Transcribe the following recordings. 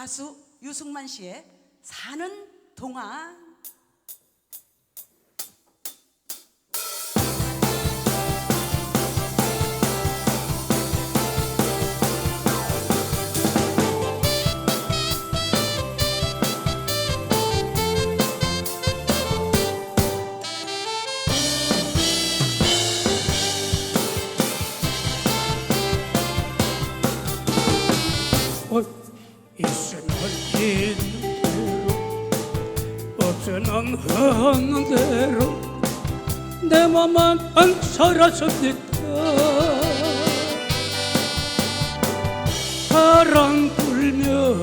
가수 유승만 씨의 사는 동안. 어, 없는 대로 내 맘만 안 살았습니다 바람 불며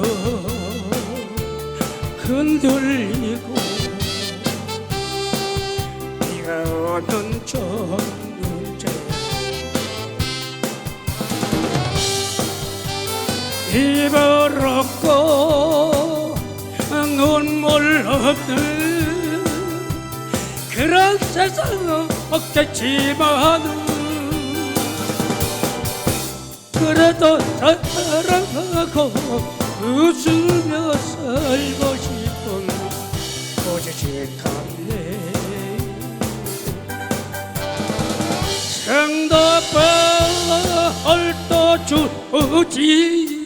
흔들리고 비가 오는 전문제. 입을 없고 눈물 없는 그런 세상은 없겠지만 그래도 사랑하고 웃으며 살고 싶은 고지식함네. 생각봐 얼도 주지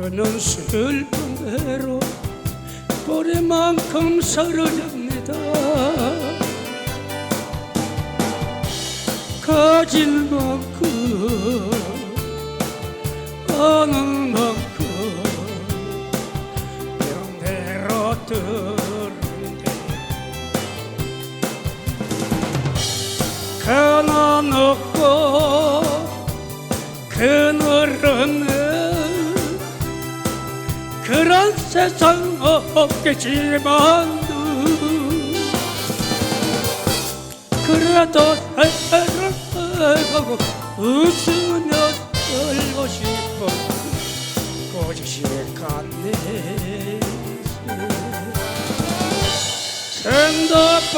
슬픔은 슬픈 대로 보리만큼 사랑합니다. 가진 만큼 아는 만큼 명대로 들은데. 가난 없고 그런 세상 없겠지만. 그래도 사랑하고 웃으며 살고 싶어. 고지식한 내 생각봐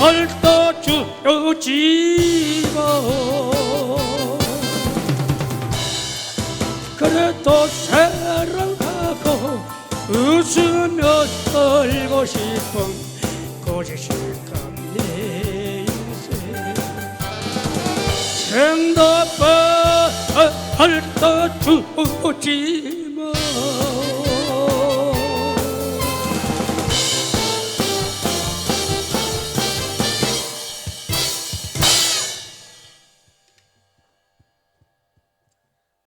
얼도 주지 마 웃으며 살고 싶은 고지식한 내 인생. 생각봐 얼도 주지